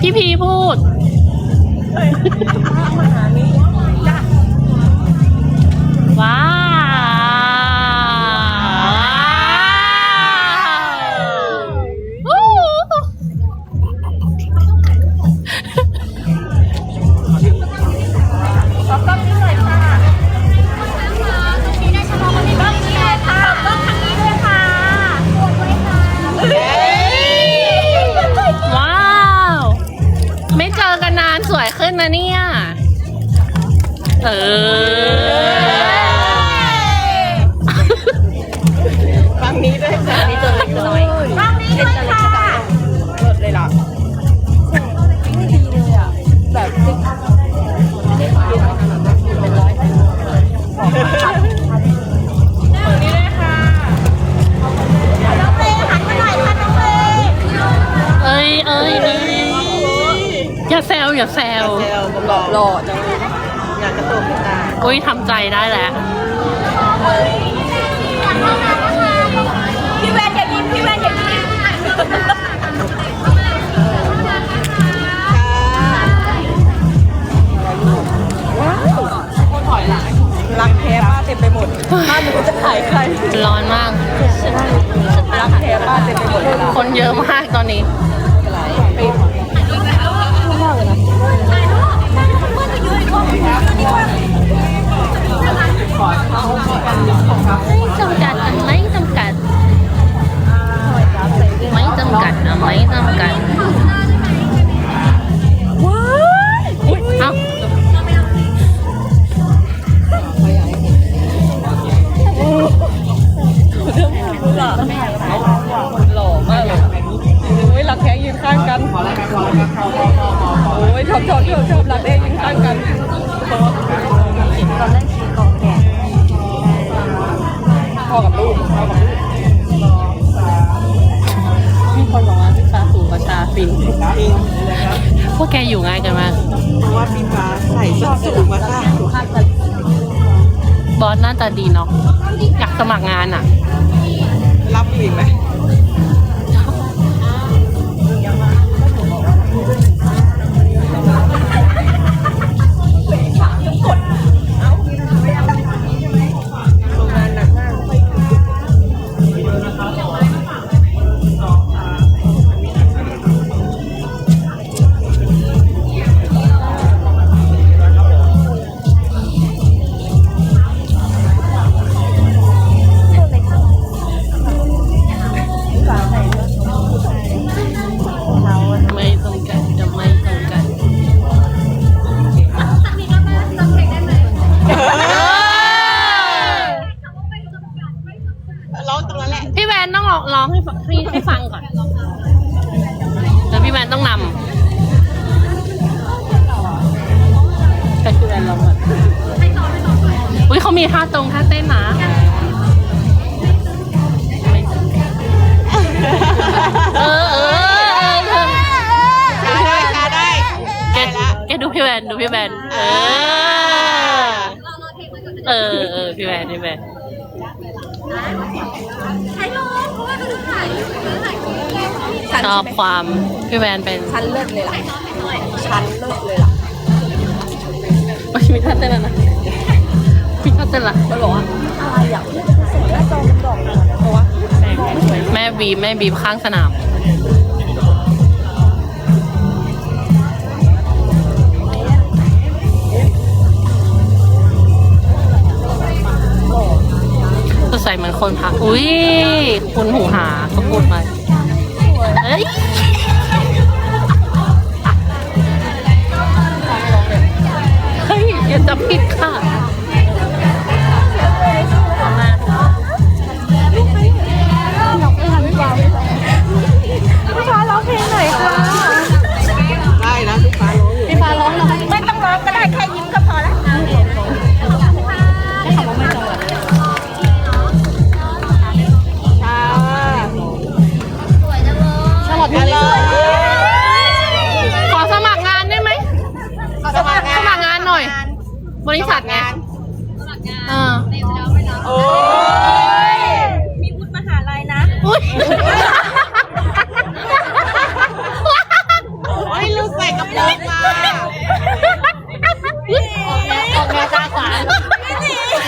พี่พีพูดว้ เออฟังนี้ด้วยค่ะนี่ตัวเล็กน้อยกล้องนี้ด้วยค่ะรถเลยเหรอแบบติ๊กฝั่งนี้ด้วยค่ะน้องเมย์หันมาหน่อยค่ะน้องเมย์เอ้ยเอ้ยเอ้ยอย่าแซวอย่าแซวเซลหล่อหล่อจังเลย อยากกระตุกตาอุ้ยทำใจได้แล้วพี่แวนอย่ายิ้มพี่แวนอย่ายิ้มรักแท้ป้าเต็มไปหมดป้าไม่รู้จะขายใครร้อนมากรักแท้ป้าเต็มไปหมดเลยล่ะคนเยอะมากตอนนี้ ไม่จำกัดอันไม่จำกัด ไม่จำกัดนะไม่จำกัดว้าวเอ้าหล่อมากเลยโอ้ยรักแท้ยืนข้างกันโอ้ยชอบชอบชอบชอบรักแท้ยืนข้างกันตอนแรก พ่อกับลูกพ่อกับลูกมีคนบอกว่าพี่ฟ้าสูงกว่าชาฟินจริงพวกแกอยู่ง่ายกันมากเพราะว่าพี่ฟ้าใส่ส้นสูงมาค่ะบอสหน้าตาดีเนาะอยากสมัครงานอะ รับอยู่อีกไหมไม่ พี่แวนต้องร้องร้องให้ฟังให้ให้ฟังก่อนแล้วพี่แวนต้องนำแต่พี่แวนร้องก่อนอุ้ยเขามีท่าตรงท่าเต้นนะเออเออเออเธอขาได้ขาได้แกแกดูพี่แวนดูพี่แวนเออ เออเออพี่แวนพี่แวนใช้ลงเพราะว่าเขาถึงถ่ายถ่ายคลิปเลยชอบความพี่แวนเป็นชั้นเลิศเลยล่ะ ชั้นเลิศเลยล่ะโอ้ยมีท่าเต้นแล้วนะมีท่าเต้นละมันบอกว่าอะไรอะเสร็จแล้วจองเป็นดอกเลยเพราะว่าแม่บีบแม่บีบข้างสนาม เหมือนคนพัก อุ้ยคุณหูหาเขาพูดไปเฮ้ย